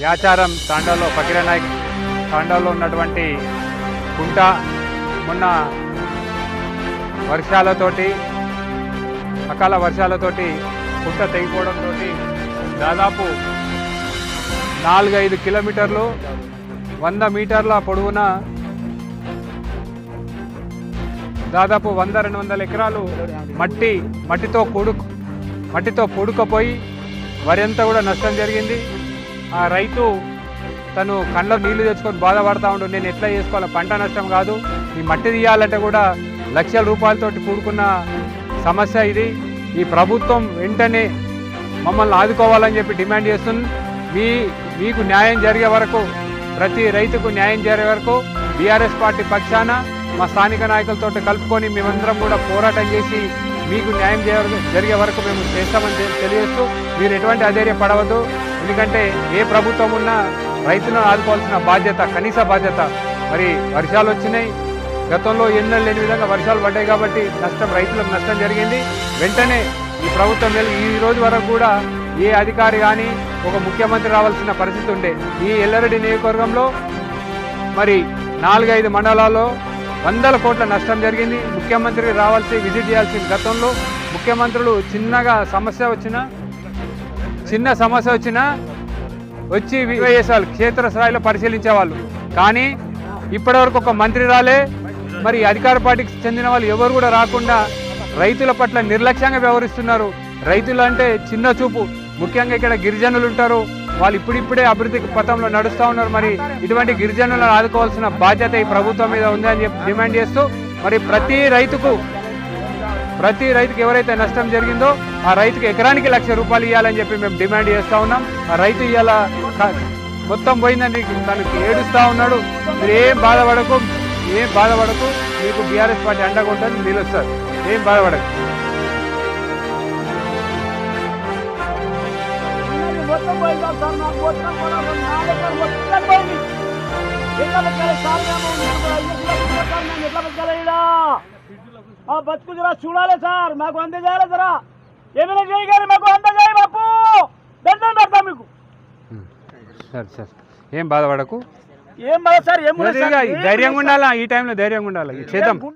యాచారం తాండాలో ఫకీర నాయక్ తాండాలో ఉన్నటువంటి కుంట మొన్న వర్షాలతోటి అకాల వర్షాలతోటి కుంట తెగిపోవడంతో దాదాపు నాలుగైదు కిలోమీటర్లు వంద మీటర్ల పొడవున దాదాపు వంద రెండు వందల ఎకరాలు మట్టి మట్టితో పొడు మట్టితో పొడుకపోయి వరి అంతా కూడా నష్టం జరిగింది. ఆ రైతు తను కళ్ళ నీళ్ళు తెచ్చుకొని బాధపడతా ఉండు నేను ఎట్లా చేసుకోవాలి పంట నష్టం కాదు. ఈ మట్టి తీయాలంటే కూడా లక్షల రూపాయలతోటి కూడుకున్న సమస్య ఇది. ఈ ప్రభుత్వం వెంటనే మమ్మల్ని ఆదుకోవాలని చెప్పి డిమాండ్ చేస్తుంది. మీ మీకు న్యాయం జరిగే వరకు ప్రతి రైతుకు న్యాయం జరిగే వరకు బీఆర్ఎస్ పార్టీ పక్షాన మా స్థానిక నాయకులతో కలుపుకొని మేమందరం కూడా పోరాటం చేసి మీకు న్యాయం జరిగే వరకు మేము చేస్తామని తెలియజేస్తూ మీరు ఎటువంటి అధైర్య పడవద్దు ఎందుకంటే ఏ ప్రభుత్వం ఉన్నా రైతులను ఆదుకోవాల్సిన బాధ్యత కనీస బాధ్యత. మరి వర్షాలు వచ్చినాయి. గతంలో ఎన్నో లేని విధంగా వర్షాలు పడ్డాయి కాబట్టి నష్టం రైతులకు నష్టం జరిగింది. వెంటనే ఈ ప్రభుత్వం ఈ రోజు వరకు కూడా ఏ అధికారి కానీ ఒక ముఖ్యమంత్రి రావాల్సిన పరిస్థితి ఉండే. ఈ ఎల్లరెడ్డి నియోజకవర్గంలో మరి నాలుగైదు మండలాల్లో వందల కోట్ల నష్టం జరిగింది. ముఖ్యమంత్రికి రావాల్సి విజిట్ చేయాల్సిన గతంలో. ముఖ్యమంత్రులు చిన్నగా సమస్య వచ్చినా చిన్న సమస్య వచ్చినా వచ్చి వేసేవాళ్ళు క్షేత్రస్థాయిలో పరిశీలించేవాళ్ళు. కానీ ఇప్పటివరకు ఒక మంత్రి రాలే. మరి అధికార పార్టీకి చెందిన వాళ్ళు ఎవరు కూడా రాకుండా రైతుల పట్ల నిర్లక్ష్యంగా వ్యవహరిస్తున్నారు. రైతులు అంటే చిన్న చూపు. ముఖ్యంగా ఇక్కడ గిరిజనులు ఉంటారు. వాళ్ళు ఇప్పుడిప్పుడే అభివృద్ధి పథంలో నడుస్తూ ఉన్నారు. మరి ఇటువంటి గిరిజనులను ఆదుకోవాల్సిన బాధ్యత ఈ ప్రభుత్వం మీద ఉంది అని చెప్పి డిమాండ్ చేస్తూ మరి ప్రతి రైతుకు ప్రతి రైతుకి ఎవరైతే నష్టం జరిగిందో ఆ రైతుకి ఎకరానికి లక్ష రూపాయలు ఇవ్వాలని చెప్పి మేము డిమాండ్ చేస్తూ ఉన్నాం. ఆ రైతు ఇవాళ మొత్తం పోయిందని తనకి ఏడుస్తూ ఉన్నాడు. మీరు ఏం బాధపడకు ఏం బాధపడకు. మీకు బీఆర్ఎస్ పార్టీ అండగా ఉంటుంది నిలుస్తారు ఏం బాధపడకు. ఎట్లా పెట్టాలి సార్ ఎట్లా పెట్టాలి ఆ బతుకు జరా చూడాలి సార్. మాకు అందజేయాలి జరా. ఏమైనా చేయగాలి మాకు అందజేయ బాపు. దండం పెడతాం మీకు. సరే సరే. ఏం బాధపడకు? ఏం బాధ సార్? ఏం? ధైర్యంగా ఉండాలా? ఈ టైంలో ధైర్యంగా ఉండాలి? చేద్దాం.